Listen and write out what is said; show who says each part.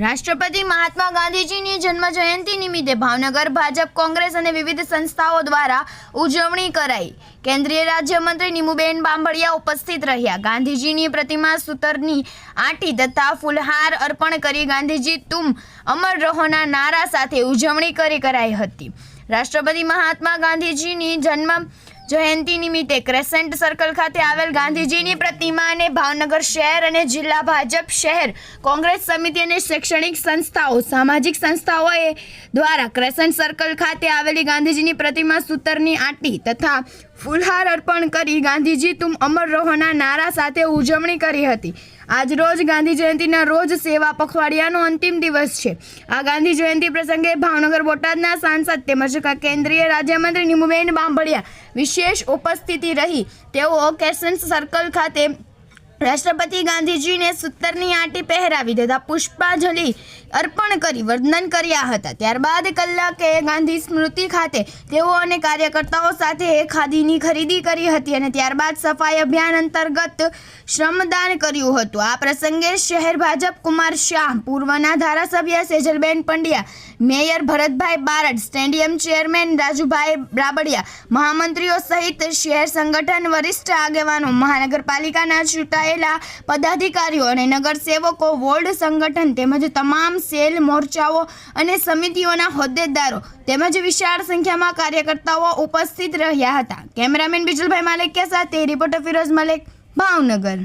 Speaker 1: રાષ્ટ્રપતિ મહાત્મા ગાંધીજીની જન્મ જયંતિ નિમિત્તે ભાવનગર ભાજપ કોંગ્રેસ અને વિવિધ સંસ્થાઓ દ્વારા ઉજવણી કરાઈ. કેન્દ્રીય રાજ્યમંત્રી નીમુબેન બાંભળિયા ઉપસ્થિત રહ્યા. ગાંધીજીની પ્રતિમા સૂતરની આંટી તથા ફૂલહાર અર્પણ કરી ગાંધીજી તુમ અમર રહોના નારા સાથે ઉજવણી કરી કરાઈ હતી. રાષ્ટ્રપતિ મહાત્મા ગાંધીજીની જન્મ જયંતિ નિમિત્તે ક્રેસેન્ટ સર્કલ ખાતે આવેલ ગાંધીજીની પ્રતિમાને ભાવનગર શહેર અને જિલ્લા ભાજપ શહેર, કોંગ્રેસ સમિતિ અને શૈક્ષણિક સંસ્થાઓ, સામાજિક સંસ્થાઓએ દ્વારા ક્રેસેન્ટ સર્કલ ખાતે આવેલી ગાંધીજીની પ્રતિમા સૂતરની આંટી તથા ફૂલહાર અર્પણ કરી ગાંધીજી તુમ અમર રહોના નારા સાથે ઉજવણી કરી હતી. આજ રોજ ગાંધી જયંતિના રોજ સેવા પખવાડિયાનો અંતિમ દિવસ છે. આ ગાંધી જયંતિ પ્રસંગે ભાવનગર બોટાદના સાંસદ તેમજ કેન્દ્રીય રાજ્યમંત્રી નિમુબેન બાંભળિયા વિશેષ ઉપસ્થિતિ રહી. તેઓ કેસન્સ સર્કલ ખાતે રાષ્ટ્રપતિ ગાંધીજીને સૂતરની આંટી પહેરાવી દેતા પુષ્પાંજલિ અર્પણ કરી, વંદન કર્યા હતા. ત્યારબાદ કલાકે ગાંધી સ્મૃતિ ખાતે તેઓ અને કાર્યકર્તાઓ સાથે ખાદીની ખરીદી કરી હતી અને ત્યારબાદ સફાઈ અભિયાન અંતર્ગત શ્રમદાન કર્યું હતું. આ પ્રસંગે શહેર ભાજપ કુમાર શાહ, પૂર્વના ધારાસભ્ય Sejalben Pandya, mayor Bharatbhai Barad, stadium chairman Rajubhai Rabadiya મહામંત્રીઓ સહિત શહેર સંગઠન વરિષ્ઠ આગેવાનો, મહાનગરપાલિકાના ચૂંટાયેલા પદાધિકારીઓ અને નગરસેવકો, વોર્ડ સંગઠન તેમજ તમામ સેલ મોરચાઓ અને સમિતિઓના હોદ્દેદારો તેમજ વિશાળ સંખ્યામાં કાર્યકર્તાઓ ઉપસ્થિત રહ્યા હતા. કેમેરામેન બિજલભાઈ માલિકિયા સાથે રિપોર્ટર ફિરોઝ મલેક, ભાવનગર.